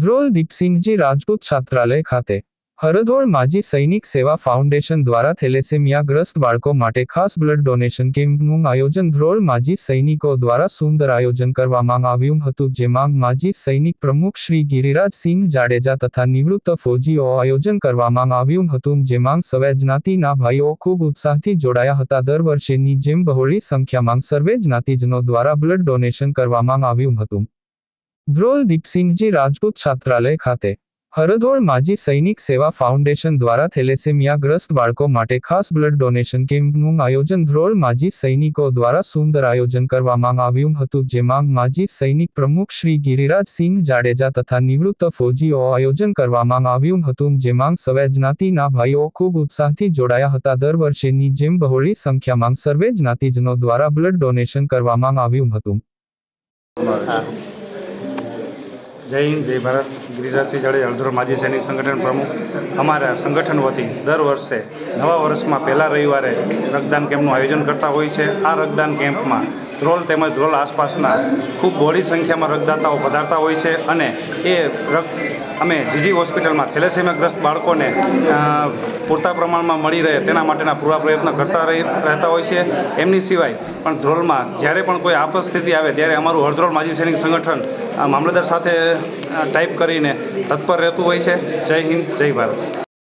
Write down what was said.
ધ્રોલ દીપસિંહજી રાજપૂત છાત્રાલય ખાતે. હરદોળ માજી સૈનિક સેવા ફાઉન્ડેશન દ્વારા થેલેસેમિયાગ્રસ્ત બાળકો માટે ખાસ બ્લડ ડોનેશન કેમ્પનું આયોજન ધ્રોળ માજી સૈનિકો દ્વારા સુંદર આયોજન કરવામાં આવ્યું હતું, જેમાં માજી સૈનિક પ્રમુખ શ્રી ગિરિરાજસિંહ જાડેજા તથા નિવૃત્ત ફૌજીઓ આયોજન કરવામાં આવ્યું હતું, જેમાં સવે જ્ઞાતિના ભાઈઓ ખૂબ ઉત્સાહથી જોડાયા હતા. દર વર્ષેની જેમ બહોળી સંખ્યામાં સર્વે જ્ઞાતિજનો દ્વારા બ્લડ ડોનેશન કરવામાં આવ્યું હતું. ધ્રોલ દીપસિંહજી રાજપૂત છાત્રાલય ખાતે. હરદોળ માજી સૈનિક સેવા ફાઉન્ડેશન દ્વારા થેલેસેમિયાગ્રસ્ત બાળકો માટે ખાસ બ્લડ ડોનેશન કેમ્પનું આયોજન ધ્રોળ માજી સૈનિકો દ્વારા સુંદર આયોજન કરવામાં આવ્યું હતું, જેમાં માજી સૈનિક પ્રમુખ શ્રી ગિરિરાજસિંહ જાડેજા તથા નિવૃત્ત ફૌજીઓ આયોજન કરવામાં આવ્યું હતું, જેમાં સવે જ્ઞાતિના ભાઈઓ ખૂબ ઉત્સાહથી જોડાયા હતા. દર વર્ષેની જેમ બહોળી સંખ્યામાં સર્વે જ્ઞાતિજનો દ્વારા બ્લડ ડોનેશન કરવામાં આવ્યું હતું. જય હિન્દ, જય ભારત. ગિરિરાજસિંહ જાડેજા હળદરો માજી સૈનિક સંગઠન પ્રમુખ. અમારા સંગઠન વતી દર વર્ષે નવા વર્ષમાં પહેલા રવિવારે રક્તદાન કેમ્પનું આયોજન કરતા હોય છે. આ રક્તદાન કેમ્પમાં ધ્રોલ તેમજ ધ્રોલ આસપાસના ખૂબ બહોળી સંખ્યામાં રક્તદાતાઓ પધારતા હોય છે અને એ રક્ત અમે જીજી હોસ્પિટલમાં થેલેસેમિયાગ્રસ્ત બાળકોને પૂરતા પ્રમાણમાં મળી રહે તેના માટેના પૂરા પ્રયત્ન કરતા રહી, રહેતા હોય છે. એમની સિવાય પણ ધ્રોલમાં જ્યારે પણ કોઈ આપત સ્થિતિ આવે ત્યારે અમારું હળધ્રોલ માજી સૈનિક સંગઠન મામલતદાર સાથે ટાઈપ કરીને તત્પર રહેતું હોય છે. જય હિન્દ, જય ભારત.